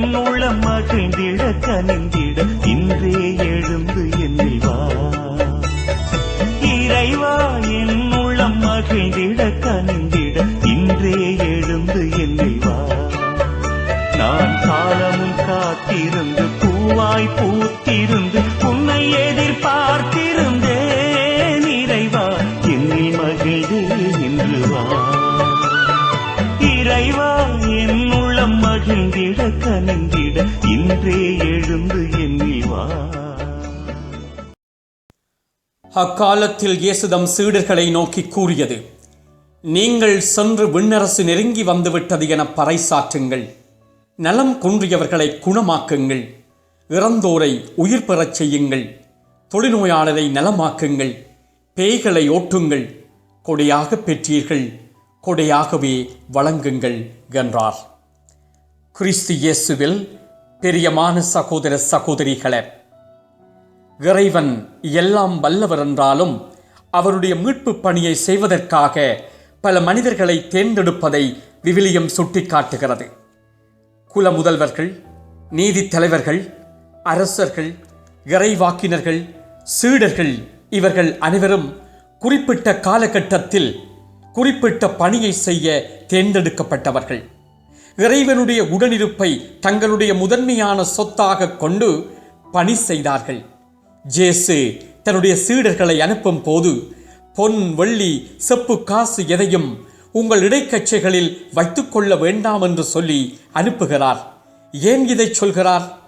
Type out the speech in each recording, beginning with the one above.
என் உள்ளம் மகிழ்ந்திட கனிந்திட இன்றே எழுந்து என்னில் வா. இறைவா என் உள்ளம் மகிழ்ந்திட கனிந்திட இன்றே எழுந்து என்னில் வா. நான் காலமும் காத்திருந்து பூவாய் பூத்தி என்றே எழுந்து என்னில் வா. அக்காலத்தில் இயேசுதம் சீடர்களை நோக்கி கூறியது நீங்கள் சென்று விண்ணரசு நெருங்கி வந்துவிட்டது என பறைசாற்றுங்கள். நலம் குன்றியவர்களை குணமாக்குங்கள். இறந்தோரை உயிர் பெறச் செய்யுங்கள். தொழுநோயாளரை நலமாக்குங்கள். பேய்களை ஓட்டுங்கள். கொடையாக பெற்றீர்கள். கொடையாகவே வழங்குங்கள் என்றார். கிறிஸ்து இயேசுவில் பிரியமான சகோதர சகோதரிகளே இறைவன் எல்லாம் வல்லவர் என்றாலும் அவருடைய மீட்பு பணியை செய்வதற்காக பல மனிதர்களை தேர்ந்தெடுப்பதை விவிலியம் சுட்டிக்காட்டுகிறது. குல முதல்வர்கள் நீதி தலைவர்கள் அரசர்கள் இறைவாக்கினர்கள் சீடர்கள் இவர்கள் அனைவரும் குறிப்பிட்ட காலகட்டத்தில் குறிப்பிட்ட பணியை செய்ய தேர்ந்தெடுக்கப்பட்டவர்கள். இறைவனுடைய உடனிருப்பை தங்களுடைய முதன்மையான சொத்தாக கொண்டு பணி செய்தார்கள். ஜேசு தன்னுடைய சீடர்களை அனுப்பும் போது பொன் வெள்ளி செப்பு காசு எதையும் உங்கள் இடைக்கச்சைகளில் வைத்துக்கொள்ள வேண்டாம் என்று சொல்லி அனுப்புகிறார். ஏன் இதை சொல்கிறார்?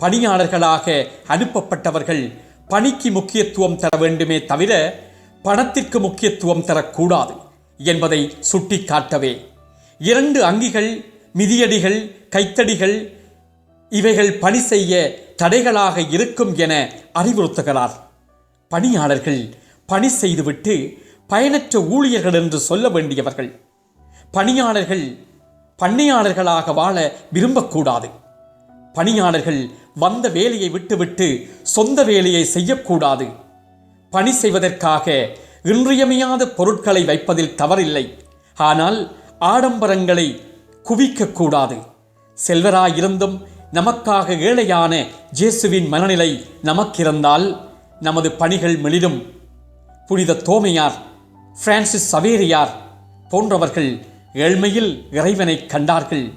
பணியாளர்களாக அனுப்பப்பட்டவர்கள் பணிக்கு முக்கியத்துவம் தர வேண்டுமே தவிர பணத்திற்கு முக்கியத்துவம் தரக்கூடாது என்பதை சுட்டிக்காட்டவே. இரண்டு அங்கிகள் மிதியடிகள் கைத்தடிகள் இவைகள் பணி செய்ய தடைகளாக இருக்கும் என அறிவுறுத்துகிறார். பணியாளர்கள் பணி செய்துவிட்டு பயனற்ற ஊழியர்கள் என்று சொல்ல வேண்டியவர்கள். பணியாளர்கள் பண்ணையாளர்களாக வாழ விரும்பக்கூடாது. பணியாளர்கள் வந்த வேலையை விட்டுவிட்டு சொந்த வேலையை செய்யக்கூடாது. பணி செய்வதற்காக இன்றியமையாத பொருட்களை வைப்பதில் தவறில்லை. ஆனால் ஆடம்பரங்களை குவிக்கக்கூடாது. செல்வராயிருந்தும் நமக்காக ஏழையான ஜேசுவின் மனநிலை நமக்கிருந்தால் நமது பணிகள் மெளிதும் புனித தோமையார் பிரான்சிஸ் சவேரியார் போன்றவர்கள் ஏழ்மையில் இறைவனை கண்டார்கள்.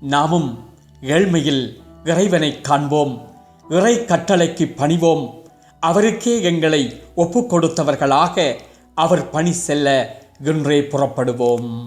நாமும் ஏழ்மையில் இறைவனை காண்போம். இறை கட்டளைக்கு பணிவோம். அவருக்கே எங்களை ஒப்புக் கொடுத்தவர்களாக அவர் பணி செல்ல இன்றே புறப்படுவோம்.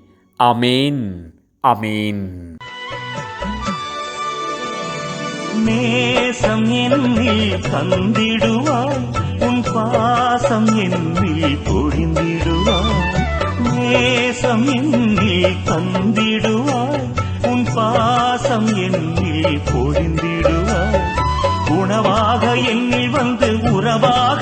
அமேன் அமேன் நேசம் என்னில் தந்திடுவாய் உன் பாசம் என்னில் பொழிந்திடுவாய் நேசம் என்னில் தந்திடுவாய் உன் பாசம் என்னில் பொழிந்திடுவாய் உணவாக என்னில் வந்து உறவாக